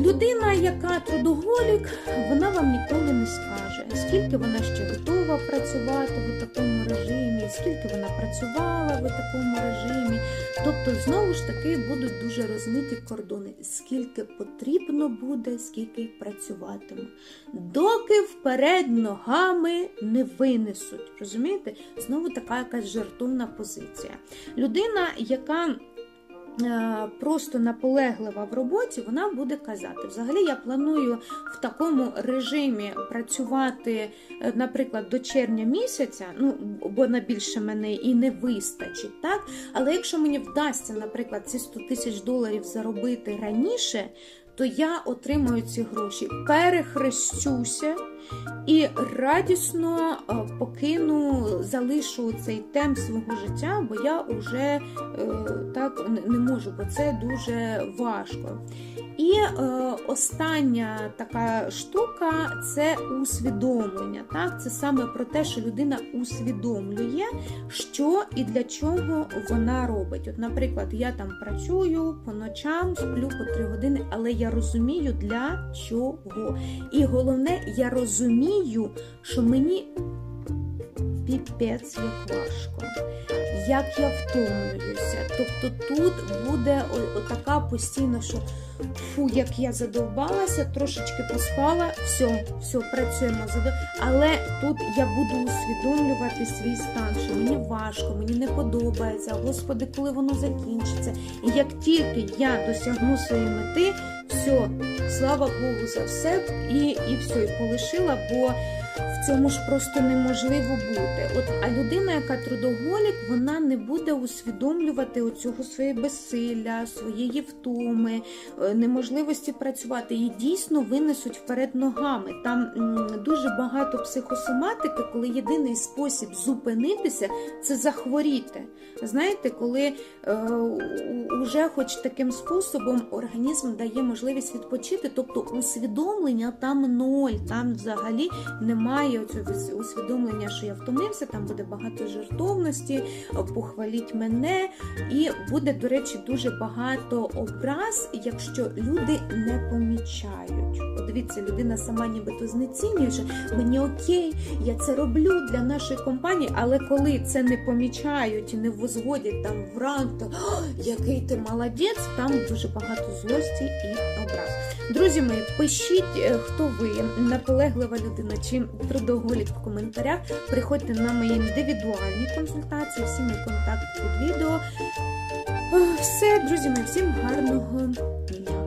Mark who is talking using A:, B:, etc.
A: Людина, яка трудоголік, вона вам ніколи не скаже, скільки вона ще готова працювати в такому режимі, скільки вона працювала в такому режимі. Тобто, знову ж таки, будуть дуже розмиті кордони, скільки потрібно буде, скільки працюватиму. Доки вперед ногами не винесуть. Розумієте? Знову така якась жартовна позиція. Людина, яка просто наполеглива в роботі, вона буде казати: взагалі я планую в такому режимі працювати, е, наприклад, до червня місяця, ну бо на більше мене і не вистачить, так? Але якщо мені вдасться, наприклад, ці 100 тисяч доларів заробити раніше, то я отримаю ці гроші, перехрещуся і радісно е, покину, залишу цей темп свого життя, бо я вже е, так не- можу, бо це дуже важко. І е, остання така штука це усвідомлення. Так? Це саме про те, що людина усвідомлює, що і для чого вона робить. От, наприклад, я там працюю по ночам, сплю по три години, але я розумію для чого. І головне, я розумію, що мені піпець як важко. Як я втомлююся. Тобто тут буде отака постійно, що фу, як я задовбалася, трошечки поспала, все, все, працюємо. Але тут я буду усвідомлювати свій стан, що мені важко, мені не подобається. Господи, коли воно закінчиться. І як тільки я досягну своєї мети, все, слава Богу за все, і, і все, і полишила, бо в цьому ж просто неможливо бути. От, а людина, яка трудоголік, вона не буде усвідомлювати оцього своє безсилля, своєї втоми, е, неможливості працювати. Її дійсно винесуть вперед ногами. Там дуже багато психосоматики, коли єдиний спосіб зупинитися це захворіти. Знаєте, коли е, уже хоч таким способом організм дає можливість відпочити, тобто усвідомлення там ноль, там взагалі немає цього усвідомлення, що я втомився, там буде багато жертовності, похваліть мене, і буде, до речі, дуже багато образ, якщо люди не помічають. От дивіться, людина сама нібито знецінює, що мені окей, я це роблю для нашої компанії, але коли це не помічають і не возводять там в ранг, то який ти молодець, там дуже багато злості і образ. Друзі мої, пишіть, е, хто ви, наполеглива людина чи трудоголік в коментарях. Приходьте на мої індивідуальні консультації, всі мої контакти під відео. Е, Все, друзі мої, всім гарного дня.